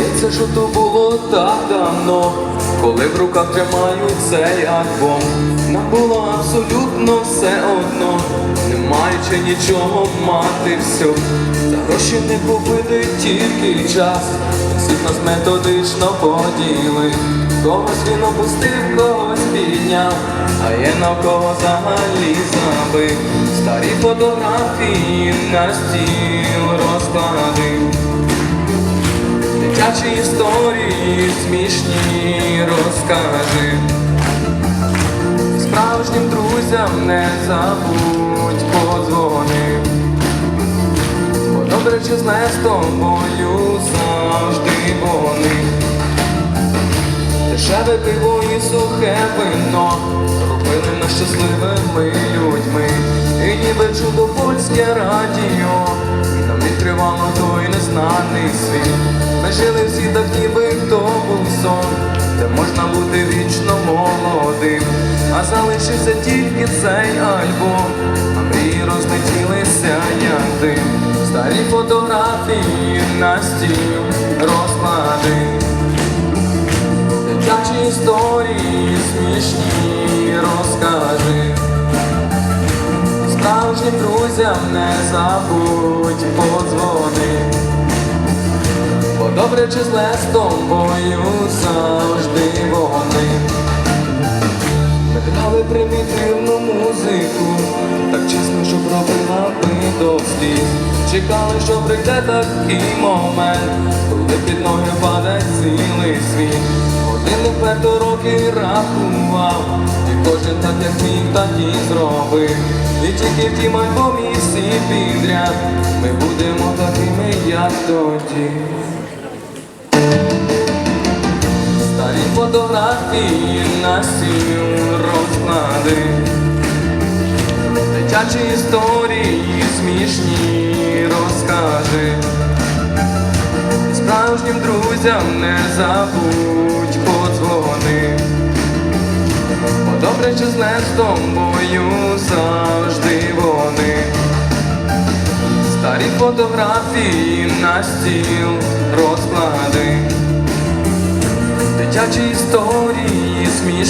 Здається, що то було так давно, коли в руках тримаю цей альбом. Нам було абсолютно все одно, не маючи нічого мати все. За гроші не купити тільки час. Всіх нас методично поділи. Когось він опустив, когось підняв, а є на кого взагалі забив. Старі фотографії на стіл Дитячі історії смішні розкажи. Справжнім друзям не забудь подзвони. Бо добре зле з тобою завжди вони. Дешеве пиво і сухе вино робили нас щасливими людьми. І ніби чудо польське радіо нам відкривало той незнаний світ. Ми жили всі так, ніби то був сон, де можна бути вічно молодим. А залишився тільки цей альбом, а мрії розлетілися як дим. Старі фотографії на стіл розклади. Дитячі історії смішні розкажи. Справжнім друзям не забудь подзвони. Бо добре чи зле з тобою завжди вони. Ми грали примітивну музику, так чесно, щоб робила би до сліз. Чекали, що прийде такий момент, коли під ноги падає цілий світ. Годинник вперто роки рахував, кожен так, як міг, так і зробив. І тільки в тім альбомі всі підряд, ми будемо такими, як тоді. Старі фотографії на стіл розклади, дитячі історії смішні розкажи. Справжнім друзям не забудь подзвони. Бо з не з тобою завжди вони. Старі фотографії на стіл розклади. Дитячі історії смішні.